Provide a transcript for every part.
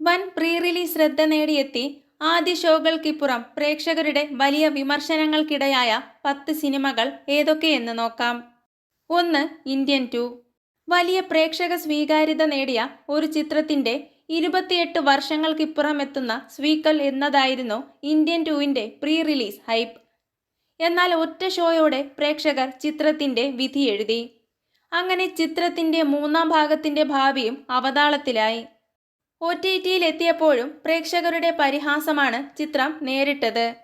വൻ pre release ശ്രദ്ധ നേടിയെത്തി ആദ്യ ഷോകൾക്കിപ്പുറം പ്രേക്ഷകരുടെ വലിയ വിമർശനങ്ങൾക്കിടയായ പത്ത് സിനിമകൾ ഏതൊക്കെയെന്ന് നോക്കാം. ഒന്ന് ഇന്ത്യൻ ടു. വലിയ പ്രേക്ഷക സ്വീകാര്യത നേടിയ ഒരു ചിത്രത്തിന്റെ ഇരുപത്തിയെട്ട് വർഷങ്ങൾക്കിപ്പുറം എത്തുന്ന സ്വീക്കൽ എന്നതായിരുന്നു ഇന്ത്യൻ ടുവിന്റെ പ്രീ റിലീസ് ഹൈപ്പ്. എന്നാൽ ഒറ്റ ഷോയോടെ പ്രേക്ഷകർ ചിത്രത്തിന്റെ വിധി എഴുതി. അങ്ങനെ ചിത്രത്തിന്റെ മൂന്നാം ഭാഗത്തിന്റെ ഭാവിയും അവതാളത്തിലായി. ഒ ടി ടിയിൽ എത്തിയപ്പോഴും പ്രേക്ഷകരുടെ പരിഹാസമാണ് ചിത്രം നേരിട്ടത്.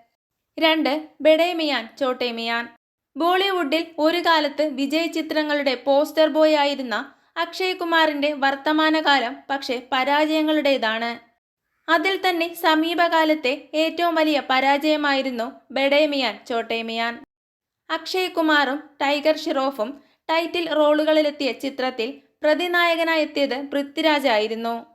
രണ്ട് ബെഡേമിയാൻ ചോട്ടേമിയാൻ. ബോളിവുഡിൽ ഒരു കാലത്ത് വിജയ് ചിത്രങ്ങളുടെ പോസ്റ്റർ ബോയ് ആയിരുന്ന അക്ഷയ് കുമാറിന്റെ വർത്തമാനകാലം പക്ഷേ പരാജയങ്ങളുടേതാണ്. അതിൽ തന്നെ സമീപകാലത്തെ ഏറ്റവും വലിയ പരാജയമായിരുന്നു ബെഡേമിയാൻ ചോട്ടേമിയാൻ. അക്ഷയ് കുമാറും ടൈഗർ ഷിറോഫും ടൈറ്റിൽ റോളുകളിലെത്തിയ ചിത്രത്തിൽ പ്രതിനായകനായെത്തിയത് പൃഥ്വിരാജായിരുന്നു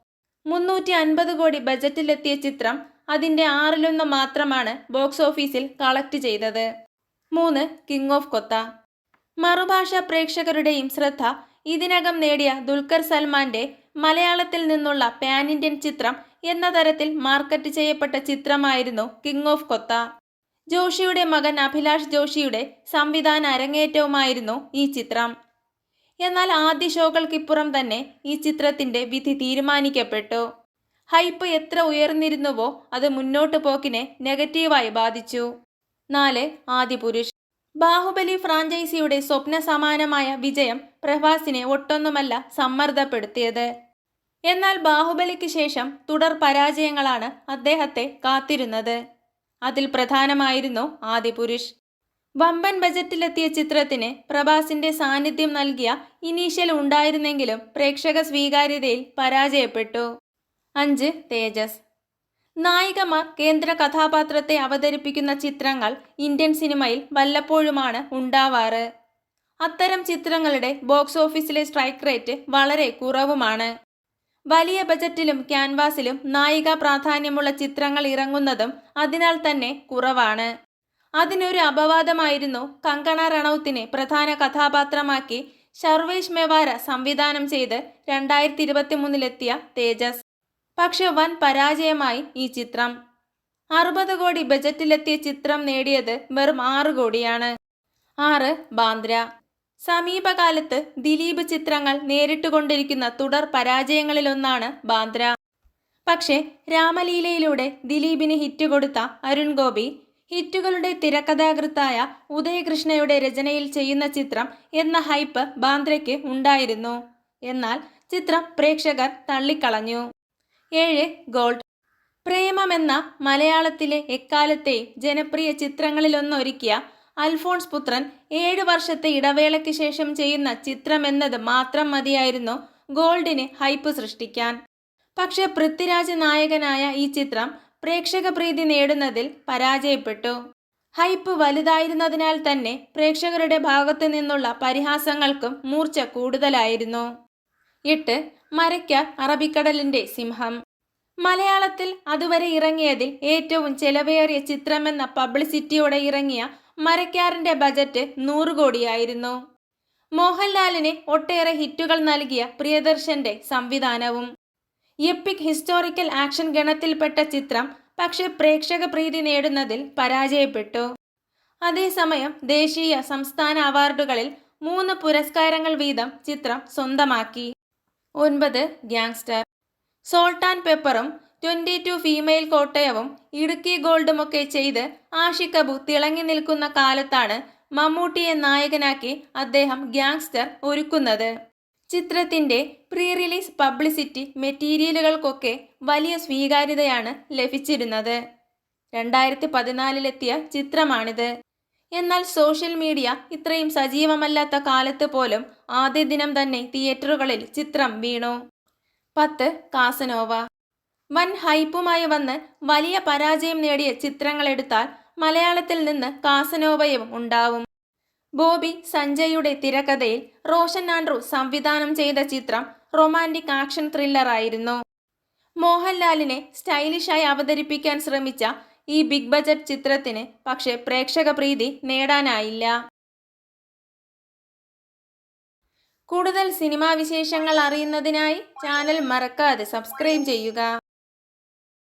മുന്നൂറ്റി അൻപത് കോടി ബജറ്റിലെത്തിയ ചിത്രം അതിന്റെ ആറിലൊന്ന് മാത്രമാണ് ബോക്സ് ഓഫീസിൽ കളക്ട് ചെയ്തത്. മൂന്ന് കിങ് ഓഫ് കൊത്ത. മറുഭാഷ പ്രേക്ഷകരുടെയും ശ്രദ്ധ ഇതിനകം നേടിയ ദുൽഖർ സൽമാന്റെ മലയാളത്തിൽ നിന്നുള്ള പാൻ ഇന്ത്യൻ ചിത്രം എന്ന തരത്തിൽ മാർക്കറ്റ് ചെയ്യപ്പെട്ട ചിത്രമായിരുന്നു കിങ് ഓഫ് കൊത്ത. ജോഷിയുടെ മകൻ അഭിലാഷ് ജോഷിയുടെ സംവിധാന അരങ്ങേറ്റവുമായിരുന്നു ഈ ചിത്രം. എന്നാൽ ആദ്യ ഷോകൾക്കിപ്പുറം തന്നെ ഈ ചിത്രത്തിന്റെ വിധി തീരുമാനിക്കപ്പെട്ടു. ഹൈപ്പ് എത്ര ഉയർന്നിരുന്നുവോ അത് മുന്നോട്ട് പോക്കിനെ നെഗറ്റീവായി ബാധിച്ചു. നാല് ആദിപുരുഷ്. ബാഹുബലി ഫ്രാഞ്ചൈസിയുടെ സ്വപ്ന സമാനമായ വിജയം പ്രഭാസിനെ ഒട്ടൊന്നുമല്ല സമ്മർദ്ദപ്പെടുത്തിയത്. എന്നാൽ ബാഹുബലിക്ക് ശേഷം തുടർ പരാജയങ്ങളാണ് അദ്ദേഹത്തെ കാത്തിരുന്നത്. അതിൽ പ്രധാനമായിരുന്നു ആദിപുരുഷ്. വമ്പൻ ബജറ്റിലെത്തിയ ചിത്രത്തിന് പ്രഭാസിന്റെ സാന്നിധ്യം നൽകിയ ഇനീഷ്യൽ ഉണ്ടായിരുന്നെങ്കിലും പ്രേക്ഷക സ്വീകാര്യതയിൽ പരാജയപ്പെട്ടു. അഞ്ച് തേജസ്. നായികമാർ കേന്ദ്ര കഥാപാത്രത്തെ അവതരിപ്പിക്കുന്ന ചിത്രങ്ങൾ ഇന്ത്യൻ സിനിമയിൽ വല്ലപ്പോഴുമാണ് ഉണ്ടാവാറ്. അത്തരം ചിത്രങ്ങളുടെ ബോക്സ് ഓഫീസിലെ സ്ട്രൈക്ക് റേറ്റ് വളരെ കുറവുമാണ്. വലിയ ബജറ്റിലും ക്യാൻവാസിലും നായിക പ്രാധാന്യമുള്ള ചിത്രങ്ങൾ ഇറങ്ങുന്നതും അതിനാൽ തന്നെ കുറവാണ്. അതിനൊരു അപവാദമായിരുന്നു കങ്കണ റണൌത്തിനെ പ്രധാന കഥാപാത്രമാക്കി ശർവേഷ് മെവാര സംവിധാനം ചെയ്ത് രണ്ടായിരത്തി ഇരുപത്തി മൂന്നിലെത്തിയ തേജസ്. പക്ഷെ വൻ പരാജയമായി ഈ ചിത്രം. അറുപത് കോടി ബജറ്റിലെത്തിയ ചിത്രം നേടിയത് വെറും ആറ് കോടിയാണ്. ആറ് ബാന്ദ്ര. സമീപകാലത്ത് ദിലീപ് ചിത്രങ്ങൾ നേരിട്ടുകൊണ്ടിരിക്കുന്ന തുടർ പരാജയങ്ങളിലൊന്നാണ് ബാന്ദ്ര. പക്ഷേ രാമലീലയിലൂടെ ദിലീപിന് ഹിറ്റ് കൊടുത്ത അരുൺ ഗോപി ഹിറ്റുകളുടെ തിരക്കഥാകൃത്തായ ഉദയകൃഷ്ണയുടെ രചനയിൽ ചെയ്യുന്ന ചിത്രം എന്ന ഹൈപ്പ് ബാന്ദ്രയ്ക്ക് ഉണ്ടായിരുന്നു. എന്നാൽ ചിത്രം പ്രേക്ഷകർ തള്ളിക്കളഞ്ഞു. ഏഴ് ഗോൾഡ്. പ്രേമമെന്ന മലയാളത്തിലെ എക്കാലത്തെ ജനപ്രിയ ചിത്രങ്ങളിലൊന്നൊരുക്കിയ അൽഫോൺസ് പുത്രൻ ഏഴ് വർഷത്തെ ഇടവേളയ്ക്ക് ശേഷം ചെയ്യുന്ന ചിത്രമെന്നത് മാത്രം മതിയായിരുന്നു ഗോൾഡിന് ഹൈപ്പ് സൃഷ്ടിക്കാൻ. പക്ഷേ പൃഥ്വിരാജ് നായകനായ ഈ ചിത്രം പ്രേക്ഷക പ്രീതി നേടുന്നതിൽ പരാജയപ്പെട്ടു. ഹൈപ്പ് വലുതായിരുന്നതിനാൽ തന്നെ പ്രേക്ഷകരുടെ ഭാഗത്തു നിന്നുള്ള പരിഹാസങ്ങൾക്കും മൂർച്ച കൂടുതലായിരുന്നു. എട്ട് മരയ്ക്ക അറബിക്കടലിന്റെ സിംഹം. മലയാളത്തിൽ അതുവരെ ഇറങ്ങിയതിൽ ഏറ്റവും ചെലവേറിയ ചിത്രമെന്ന പബ്ലിസിറ്റിയോടെ ഇറങ്ങിയ മരക്കാറിന്റെ ബജറ്റ് നൂറ് കോടിയായിരുന്നു. മോഹൻലാലിന് ഒട്ടേറെ ഹിറ്റുകൾ നൽകിയ പ്രിയദർശന്റെ സംവിധാനവും. എപ്പിക് ഹിസ്റ്റോറിക്കൽ ആക്ഷൻ ഗണത്തിൽപ്പെട്ട ചിത്രം പക്ഷേ പ്രേക്ഷക പ്രീതി നേടുന്നതിൽ പരാജയപ്പെട്ടു. അതേസമയം ദേശീയ സംസ്ഥാന അവാർഡുകളിൽ മൂന്ന് പുരസ്കാരങ്ങൾ വീതം ചിത്രം സ്വന്തമാക്കി. ഒൻപത് ഗ്യാങ്സ്റ്റർ. സോൾട്ട് ആൻഡ് പെപ്പറും ട്വന്റി ടു ഫീമെയിൽ കോട്ടയവും ഇടുക്കി ഗോൾഡുമൊക്കെ ചെയ്ത് ആഷിക്കബു തിളങ്ങി നിൽക്കുന്ന കാലത്താണ് മമ്മൂട്ടിയെ നായകനാക്കി അദ്ദേഹം ഗ്യാങ്സ്റ്റർ ഒരുക്കുന്നത്. ചിത്രത്തിന്റെ പ്രീ റിലീസ് പബ്ലിസിറ്റി മെറ്റീരിയലുകൾക്കൊക്കെ വലിയ സ്വീകാര്യതയാണ് ലഭിച്ചിരുന്നത്. രണ്ടായിരത്തി പതിനാലിലെത്തിയ ചിത്രമാണിത്. എന്നാൽ സോഷ്യൽ മീഡിയ ഇത്രയും സജീവമല്ലാത്ത കാലത്ത് പോലും ആദ്യ ദിനം തന്നെ തിയേറ്ററുകളിൽ ചിത്രം വീണു. പത്ത് കാസനോവ. വൻ ഹൈപ്പുമായി വന്ന് വലിയ പരാജയം നേടിയ ചിത്രങ്ങളെടുത്താൽ മലയാളത്തിൽ നിന്ന് കാസനോവയും ഉണ്ടാവും. ബോബി സഞ്ജയുടെ തിരക്കഥയിൽ റോഷൻ ആൻഡ്രു സംവിധാനം ചെയ്ത ചിത്രം റൊമാന്റിക് ആക്ഷൻ ത്രില്ലറായിരുന്നു മോഹൻലാലിനെ സ്റ്റൈലിഷായി അവതരിപ്പിക്കാൻ ശ്രമിച്ച ഈ ബിഗ് ബജറ്റ് ചിത്രത്തിന് പക്ഷേ പ്രേക്ഷക പ്രീതി നേടാനായില്ല. കൂടുതൽ സിനിമാ വിശേഷങ്ങൾ അറിയുന്നതിനായി ചാനൽ മറക്കാതെ സബ്സ്ക്രൈബ് ചെയ്യുക.